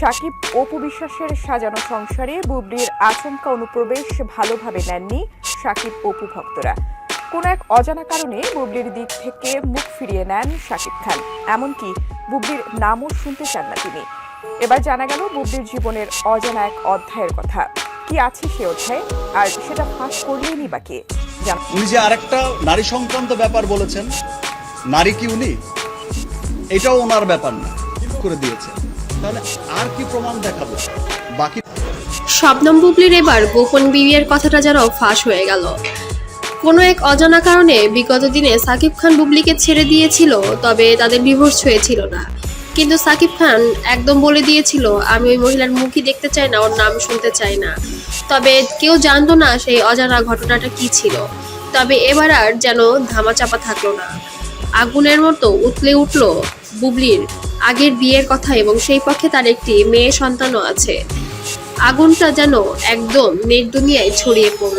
সাকিব অপু বিশ্বাসের সাজানো সংসারে বুবলির আচমকা অনুপ্রবেশ ভালোভাবে নেননি সাকিব অপু ভক্তরা কোনো এক অজানা কারণে বুবলির দিক থেকে মুখ ফিরিয়ে নেন সাকিব খান। এমনকি বুবলির নামও শুনতে চান না তিনি। এবার জানা গেল বুবলির জীবনের অজানা এক অধ্যায়ের কথা। কি আছে সে অধ্যায়? আর সেটা ফাঁস করলেই বা কে? উনি যে আরেকটা নারী সংক্রান্ত ব্যাপার বলেছেন, নারী কি উনি? এটাও ওনার ব্যাপার না করে দিয়েছে তাহলে আর কি প্রমাণ দেখাবো? বাকি শবনম বুবলির এবার গোপন বিয়ের কথাটা যেন ফাঁস হয়ে গেল। কোনো এক অজানা কারণে বিগত দিনে সাকিব খান বুবলিকে ছেড়ে দিয়েছিল, তবে তাদের ডিভোর্স হয়েছিল না। কিন্তু সাকিব খান একদম বলে দিয়েছিল, আমি ওই মহিলার মুখই দেখতে চাই না, ওর নাম শুনতে চাই না। তবে কেউ জানতো না সেই অজানা ঘটনাটা কি ছিল। তবে এবার আর যেন ধামাচাপা থাকল না। আগুনের মতো উতলে উঠল বুবলির আগের বিয়ের কথা এবং সেই পক্ষে তার একটি মেয়ে সন্তানও আছে। আগুনটা যেন একদম মেঘ দুনিয়ায় ছড়িয়ে পড়ল।